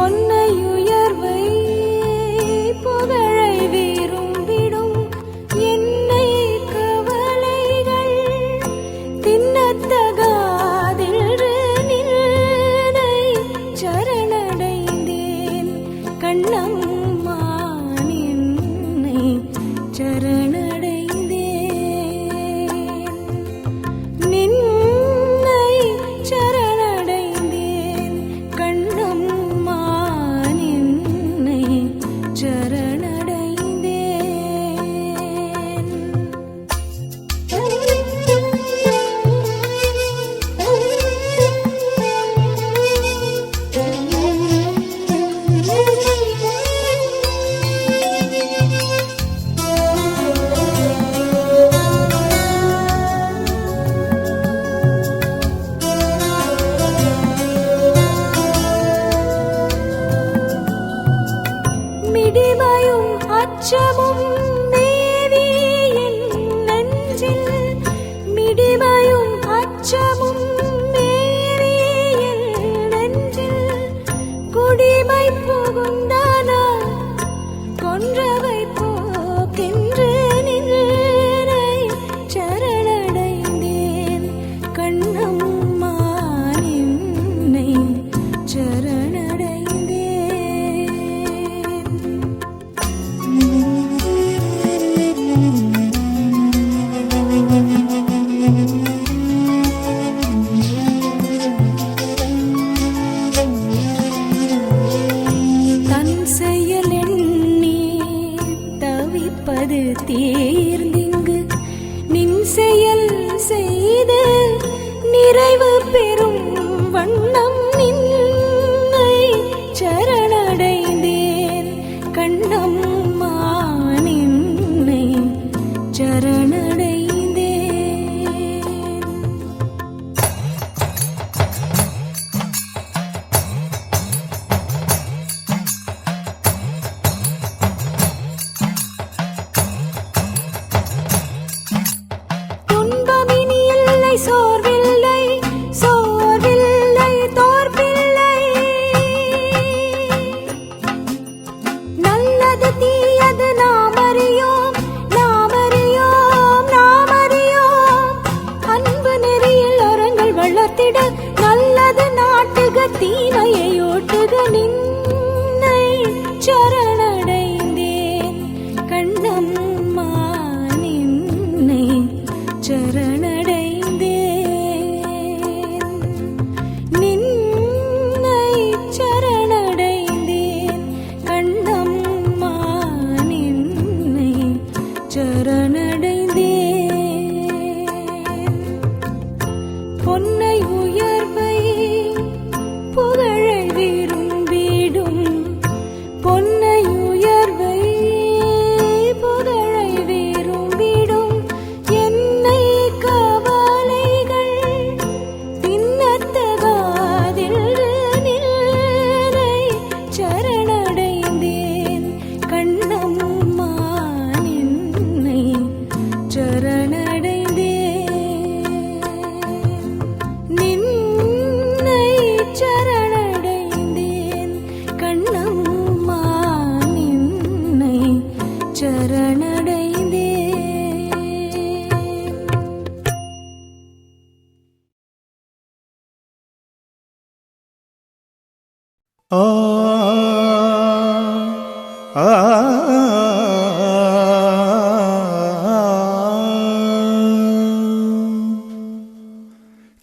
one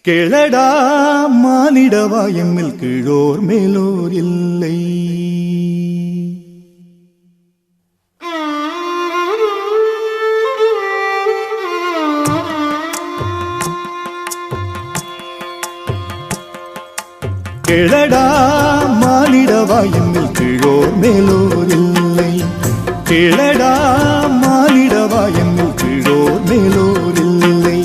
கிழடா மானிடவா எம்மில் கீழோர் மேலோர் இல்லை. கிழடா மானிடவா எம்மில் கீழோர் மேலோர் இல்லை. கிழடா மாலிடவா என்னும் கீழோர் மேலோர் இல்லை.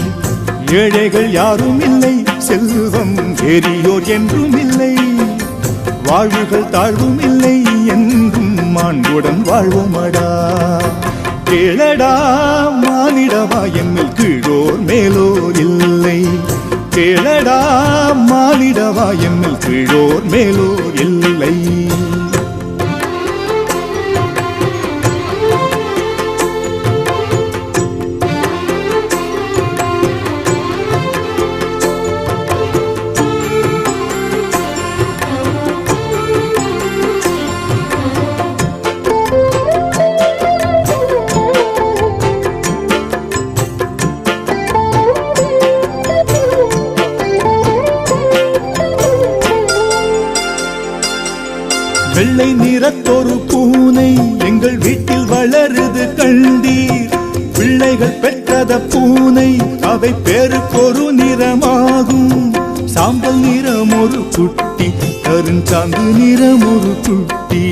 ஏழைகள் யாரும் இல்லை செல்வம் ஏறியோர் என்றும் இல்லை. வாழ்வுகள் தாழ்வும் இல்லை என்றும் மாண்புடன் வாழ்வோமடா. கேளடா மானிடவா எம்மில் கீழோர் மேலோர் இல்லை. கேளடா மானிடவா எம்மில் கீழோர் மேலோர் பிள்ளைகள் பூனை அவை பெருக்கொரு நிறமாகும். சாம்பல் நிறம் ஒரு குட்டி கருஞ்சாந்து நிறம் ஒரு குட்டி.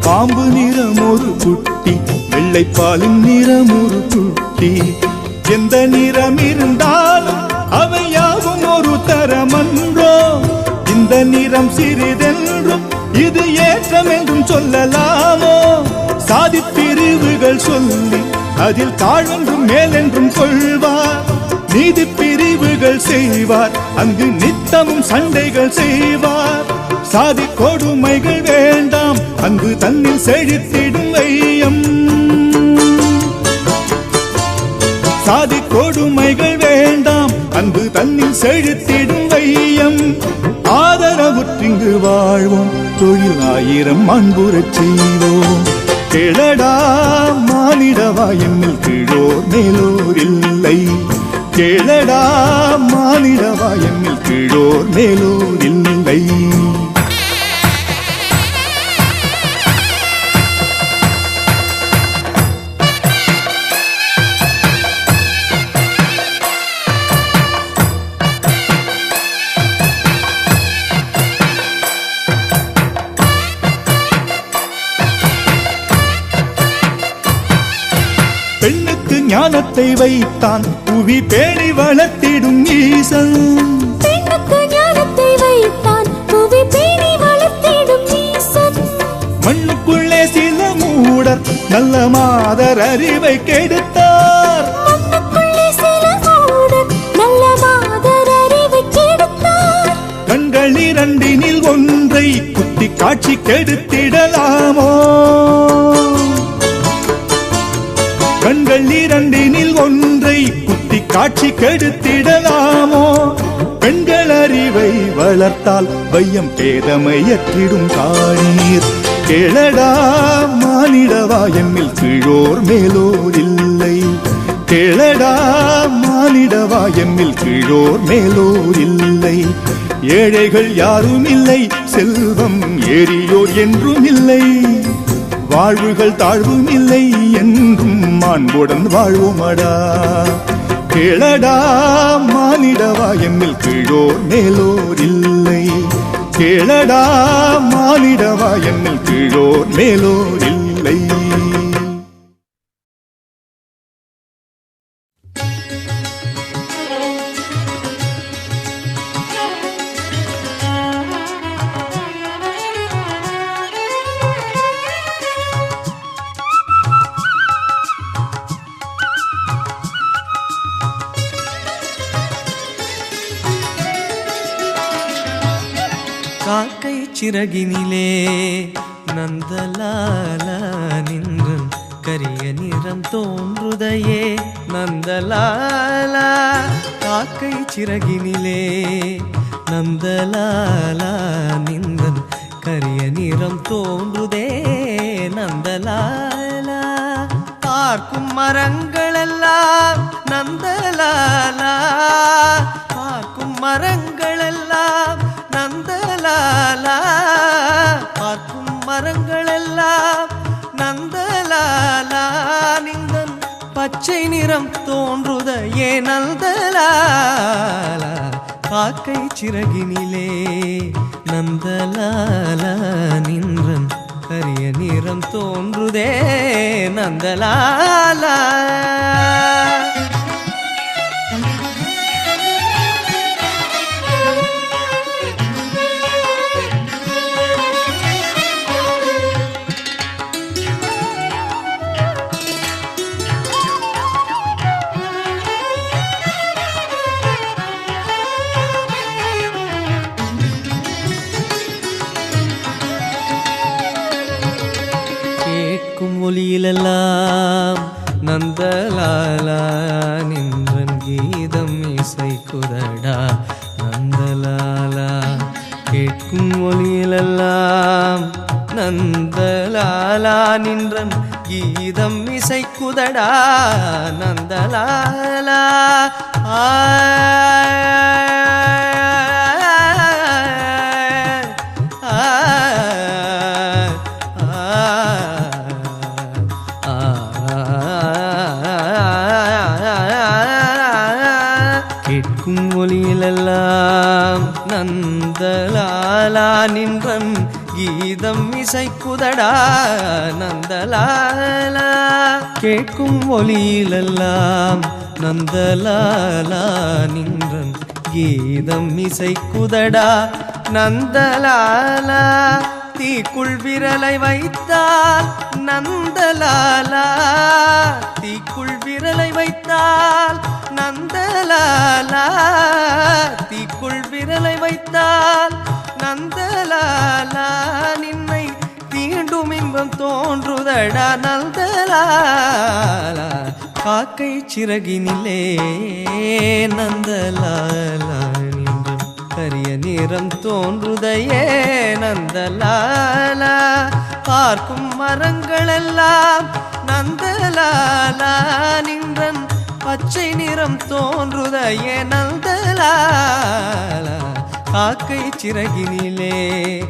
பாம்பு நிறம் ஒரு குட்டி வெள்ளைப்பாலின் நிறம் ஒரு குட்டி. எந்த நிறம் இருந்தாலும் அவை யாவும் ஒரு தரமன்றோ. இந்த நிறம் சிறிதென்றும் இது ஏற்றம் என்றும் சொல்லலாமோ. சாதி பிரிவுகள் சொல்லி அதில் தாழ்வென்றும் மேலென்றும் கொள்வார். நீதி பிரிவுகள் செய்வார். அங்கு நித்தமும் சண்டைகள் செய்வார். சாதி கொடுமைகள் வேண்டாம். அங்கு தன்னில் செழித்திடும் வையம். சாதி கொடுமைகள் வேண்டாம். அன்பு தன்னில் செழித்திடும் வையம். ஆதரவுற்றிங்கு வாழ்வோம். தொழில் ஆயிரம் அன்புறச் செய்வோம். கேளடா மானிடவா என்னில் கீழோர் மேலோர் இல்லை. கேளடா மானிடவா என்னில் கீழோர் மேலோர் இல்லை. ஞானத்தை வைத்தான். புவி பேணி வளர்த்திடும் ஈசன். மண்ணுக்குள்ளே சில மூடர் நல்ல மாதர் அறிவை கெடுத்தார். மண்ணுக்குள்ளே சில மூடர் நல்ல மாதர் அறிவை கெடுத்தார். கண்கள் இரண்டினில் ஒன்றை குத்தி காட்சி கெடுத்திடலாமோ? கண்கள் இரண்டினில் ஒன்றை குத்தி காட்சி கெடுத்திடலாமோ? பெண்கள் அறிவை வளர்த்தால் வையம் பேதமையற்றிடும் காணீர் கேளடா மானிடவா எம்மில் கீழோர் மேலோர் இல்லை. கேளடா மானிடவா எம்மில் கீழோர் மேலோர் இல்லை. ஏழைகள் யாரும் இல்லை செல்வம் ஏறியோர் என்றும் இல்லை வாழ்வுகள் தாழ்வும் இல்லை என்றும் மாண்புடன் வாழ்வோமடா. கேளடா மானிடவா எம்மில் கீழோர் மேலோர் இல்லை. கேளடா மானிடவா எம்மில் கீழோர் மேலோர் இல்லை. சிறகினிலே நந்தலால நின்றும் கரிய நிறம் தோன்றுதையே. நந்தலாலா காக்கை சிறகினிலே நந்தலாலா நின்றன் கரிய நிறம் தோன்றுதே. நந்தலாலா பார்க்கும் மரங்களெல்லாம் நந்தலாலா பார்க்கும் மரங்கள் பச்சை நிறம் தோன்றுத ஏ நந்தலாலா. காக்கை சிறகினிலே நந்தலாலா நின்றம் கரிய நிறம் தோன்றுதே நந்தலாலா. கேட்கும் நந்தலாலா நின்றன் கீதம் இசை இசைக்குதடா நந்தலாலா கேட்கும் ஒளியிலெல்லாம் நந்தலாலா நின்றன் கீதம் இசை குதடா நந்தலாலா ஆ. இசைக்குதடா நந்தலாலா. கேட்கும் ஒலியிலெல்லாம் நந்தலாலா நின்றன். கீதம் இசைக்குதடா நந்தலாலா. தீக்குள் விரலை வைத்தால் நந்தலாலா. தீக்குள் விரலை வைத்தால் நந்தலாலா. தீக்குள் விரலை வைத்தால் தோன்றுதடா நந்தலாலா. காக்கை சிறகினிலே நந்தலாலா. நின்று கரிய நிறம் தோன்றுதையே நந்தலாலா. பார்க்கும் மரங்களெல்லாம் நந்தலாலா. நின்றன் பச்சை நிறம் தோன்றுதையே நந்தலாலா. காக்கை சிறகினிலே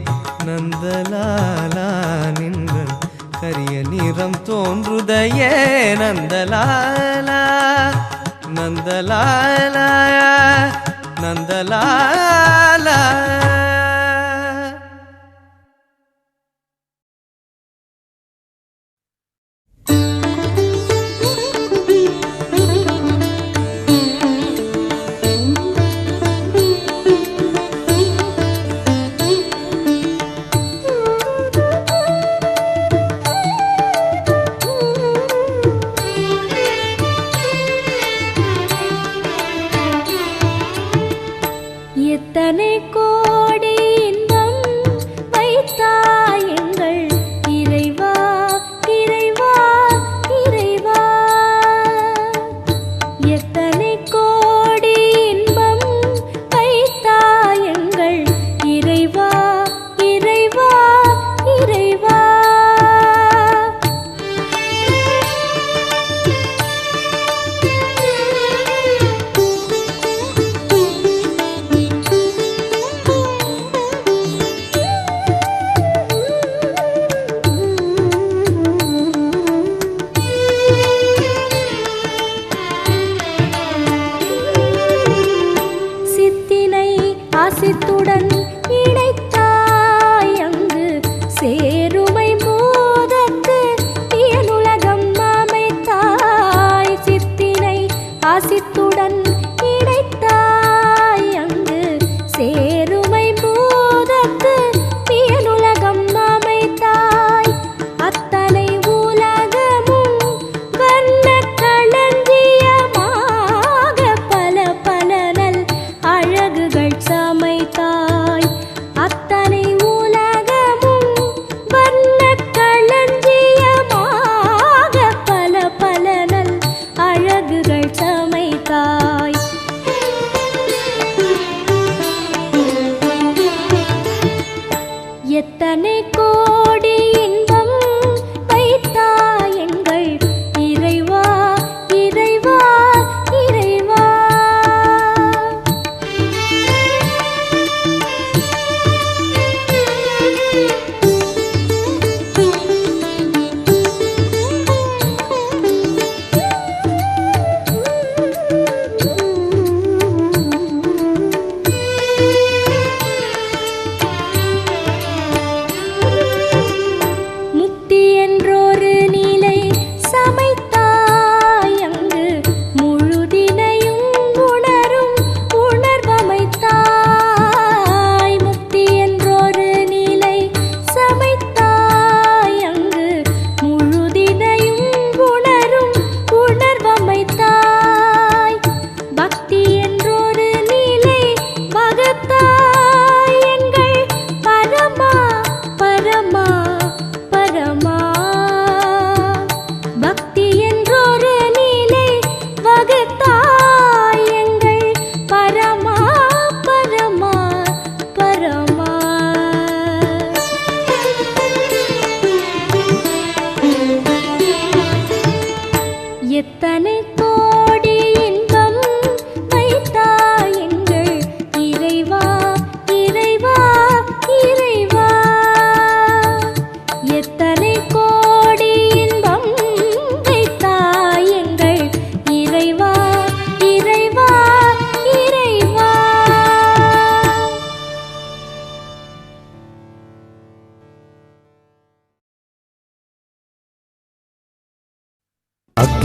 நந்தலாலா. நின்றன் கரிய நிறம் தோன்றுதையே நந்தலாலா நந்தலாலா நந்தலாலா. wasit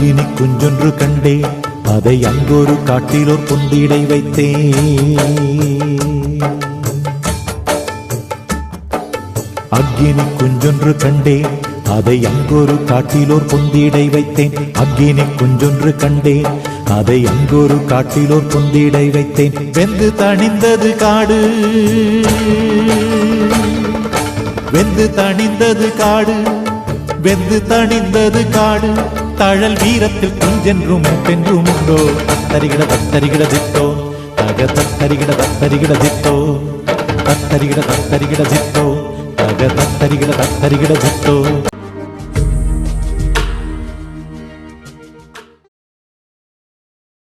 அக்கினி குஞ்சொன்று கண்டே அதை அங்கொரு காட்டிலோர் பொந்திடை வைத்தேன் அக்கினி குஞ்சொன்று கண்டே அதை அங்கொரு காட்டிலோர் பொந்திடை வைத்தேன். அக்கினி குஞ்சொன்று கண்டேன் அதை அங்கொரு காட்டிலோர் பொந்திடை வைத்தேன். வெந்து தணிந்தது காடு வெந்து தணிந்தது காடு வெந்து தணிந்தது காடு. தழல் வீரத்தில் குஞ்சென்றும் பென்றும் உண்டோ தத்தரிகிட தத்தரிகிட தித்தோ தக தத்தரிகிட தத்தரிகிட தித்தோ தத்தரிகிட தத்தரிகிட தித்தோ தக தத்தரிகிட தத்தரிகிட தித்தோ